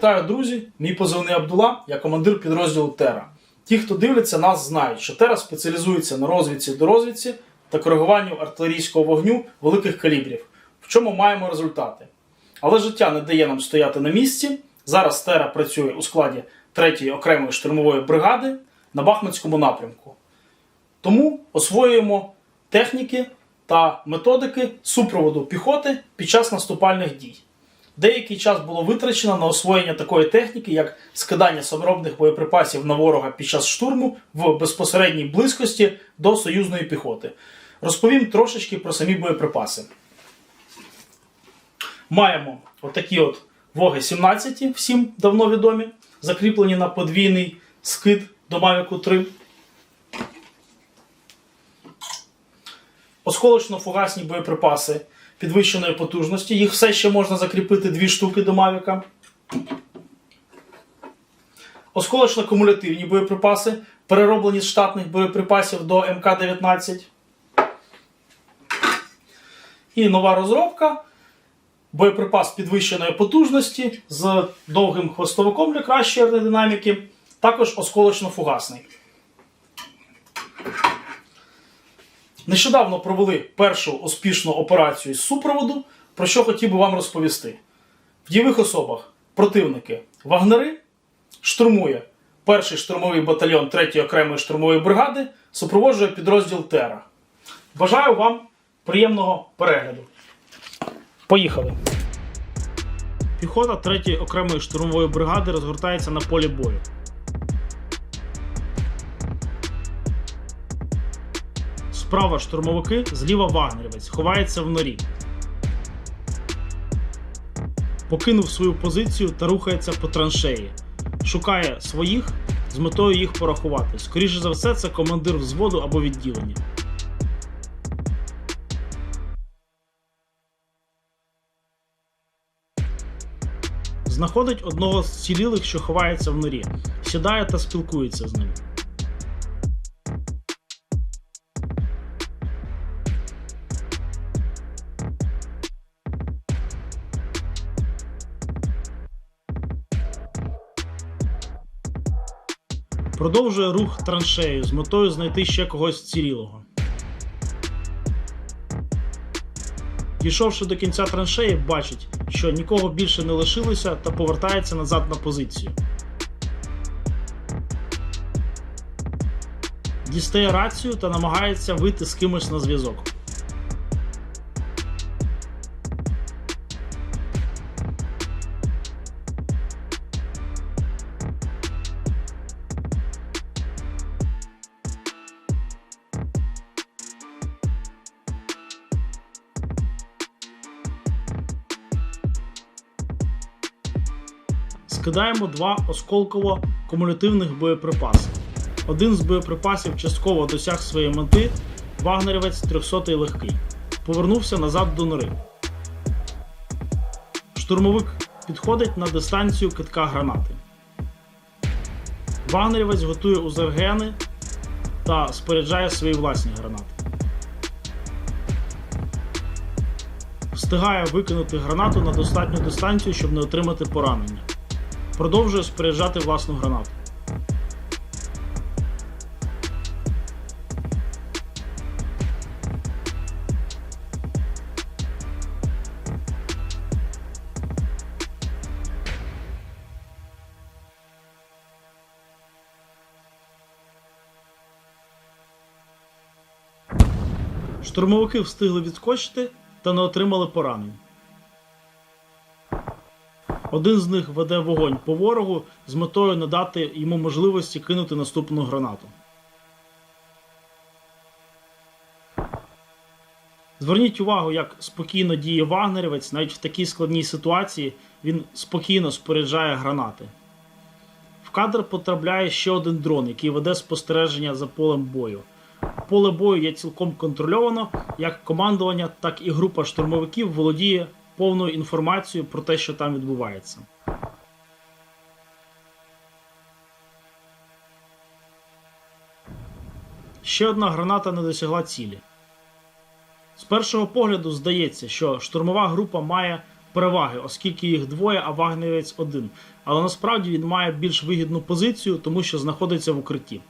Вітаю, друзі! Мій позивний Абдула, я командир підрозділу Тера. Ті, хто дивляться нас, знають, що Тера спеціалізується на розвідці до розвідці та коригуванню артилерійського вогню великих калібрів, в чому маємо результати. Але життя не дає нам стояти на місці. Зараз Тера працює у складі 3-ї окремої штурмової бригади на Бахмутському напрямку. Тому освоюємо техніки та методики супроводу піхоти під час наступальних дій. Деякий час було витрачено на освоєння такої техніки, як скидання саморобних боєприпасів на ворога під час штурму в безпосередній близькості до союзної піхоти. Розповім трошечки про самі боєприпаси. Маємо отакі от воги 17, всім давно відомі, закріплені на подвійний скид до Mavic 3. Осколочно-фугасні боєприпаси підвищеної потужності. Їх все ще можна закріпити дві штуки до Мавіка. Осколочно-кумулятивні боєприпаси, перероблені з штатних боєприпасів до МК-19. І нова розробка. Боєприпас підвищеної потужності з довгим хвостовиком для кращої аеродинаміки, також осколочно-фугасний. Нещодавно провели першу успішну операцію з супроводу, про що хотів би вам розповісти. В дієвих особах противники Вагнери штурмує перший штурмовий батальйон 3-ї окремої штурмової бригади, супроводжує підрозділ Тера. Бажаю вам приємного перегляду. Поїхали. Піхота 3-ї окремої штурмової бригади розгортається на полі бою. Справа штурмовики, зліва вагнерівець, ховається в норі. Покинув свою позицію та рухається по траншеї. Шукає своїх з метою їх порахувати. Скоріше за все, це командир взводу або відділення. Знаходить одного з цілілих, що ховається в норі. Сідає та спілкується з ним. Продовжує рух траншею з метою знайти ще когось цілілого. Дійшовши до кінця траншеї, бачить, що нікого більше не лишилося та повертається назад на позицію. Дістає рацію та намагається вийти з кимось на зв'язок. Скидаємо два осколково-кумулятивних боєприпаси. Один з боєприпасів частково досяг своєї мети, вагнерівець 300-й легкий. Повернувся назад до нори. Штурмовик підходить на дистанцію китка гранати. Вагнерівець готує УЗРГНи та споряджає свої власні гранати. Встигає викинути гранату на достатню дистанцію, щоб не отримати поранення продовжує споряджати власну гранату. Штурмовики встигли відскочити та не отримали поранень. Один з них веде вогонь по ворогу з метою надати йому можливості кинути наступну гранату. Зверніть увагу, як спокійно діє вагнерівець, навіть в такій складній ситуації він спокійно споряджає гранати. В кадр потрапляє ще один дрон, який веде спостереження за полем бою. Поле бою є цілком контрольовано, як командування, так і група штурмовиків володіє повною інформацією про те, що там відбувається. Ще одна граната не досягла цілі. З першого погляду здається, що штурмова група має переваги, оскільки їх двоє, а вагнерівець один. але насправді він має більш вигідну позицію, тому що знаходиться в укритті.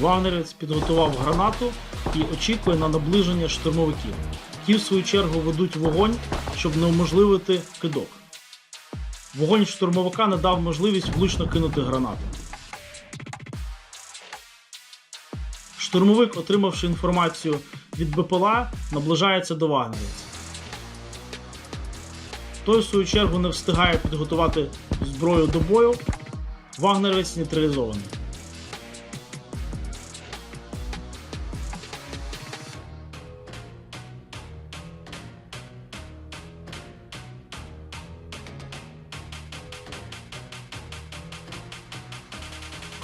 Вагнерівець підготував гранату і очікує на наближення штурмовиків. Ті, в свою чергу, ведуть вогонь, щоб неуможливити кидок. Вогонь штурмовика не дав можливість влучно кинути гранату. Штурмовик, отримавши інформацію від БПЛА, наближається до вагнерівця. Той, в свою чергу, не встигає підготувати зброю до бою. Вагнерівець нейтралізований.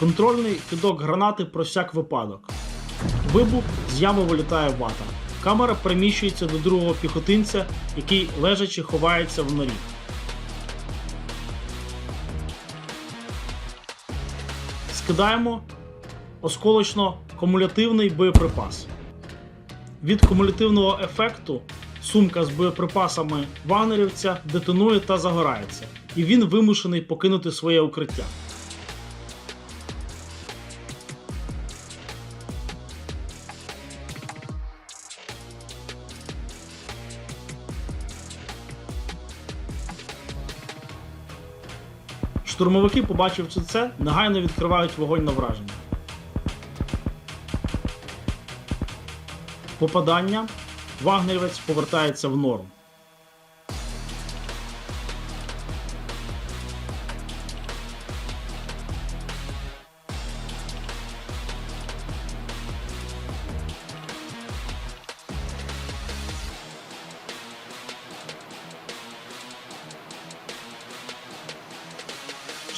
Контрольний кидок гранати про всяк випадок. Вибух з ями вилітає вата. Камера переміщується до другого піхотинця, який лежачи ховається в норі. Скидаємо осколочно-кумулятивний боєприпас. Від кумулятивного ефекту сумка з боєприпасами вагнерівця детонує та загорається, і він вимушений покинути своє укриття. Штурмовики, побачивши це, негайно відкривають вогонь на враження. Попадання. Вагнерівець повертається в норм.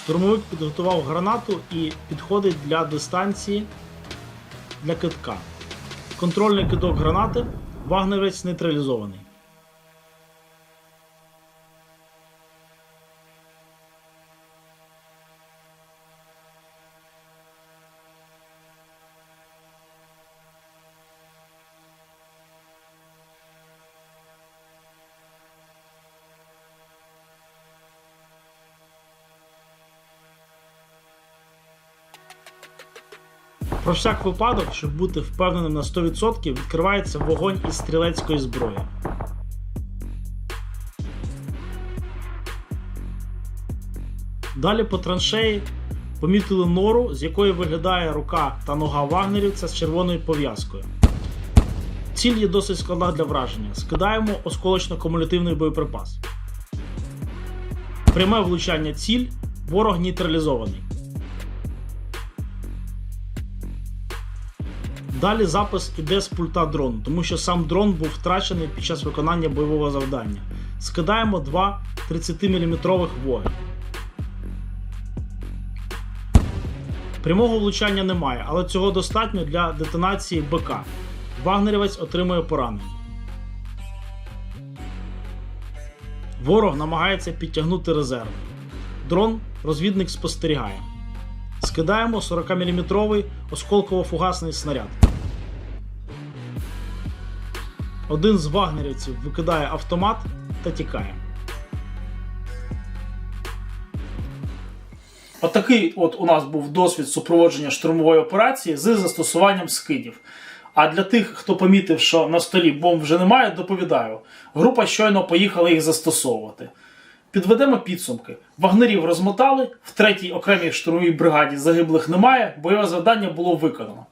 Штурмовик підготував гранату і підходить для дистанції для китка. Контрольний кидок гранати. Вагнерець нейтралізований. Про всяк випадок, щоб бути впевненим на 100%, відкривається вогонь із стрілецької зброї. Далі по траншеї помітили нору, з якої виглядає рука та нога вагнерівця з червоною пов'язкою. Ціль є досить складна для враження. Скидаємо осколочно-кумулятивний боєприпас. Пряме влучання ціль, ворог нейтралізований. Далі запис іде з пульта дрону, тому що сам дрон був втрачений під час виконання бойового завдання. Скидаємо два 30-мм воги. Прямого влучання немає, але цього достатньо для детонації БК. Вагнерівець отримує поранення. Ворог намагається підтягнути резерв. Дрон розвідник спостерігає. Скидаємо 40-мм осколково-фугасний снаряд. Один з вагнерівців викидає автомат та тікає. Отакий от у нас був досвід супроводження штурмової операції з застосуванням скидів. А для тих, хто помітив, що на столі бомб вже немає, доповідаю. Група щойно поїхала їх застосовувати. Підведемо підсумки. Вагнерів розмотали, в третій окремій штурмовій бригаді загиблих немає, бойове завдання було виконано.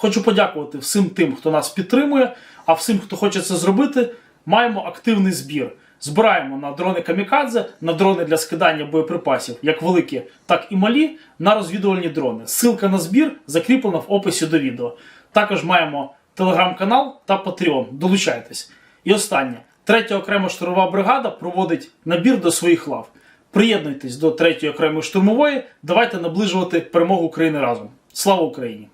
Хочу подякувати всім тим, хто нас підтримує, а всім, хто хоче це зробити, маємо активний збір. Збираємо на дрони камікадзе, на дрони для скидання боєприпасів, як великі, так і малі, на розвідувальні дрони. Ссылка на збір закріплена в описі до відео. Також маємо телеграм-канал та Patreon. Долучайтесь. І останнє. Третя окрема штурмова бригада проводить набір до своїх лав. Приєднуйтесь до третьої окремої штурмової. Давайте наближувати перемогу України разом. Слава Україні!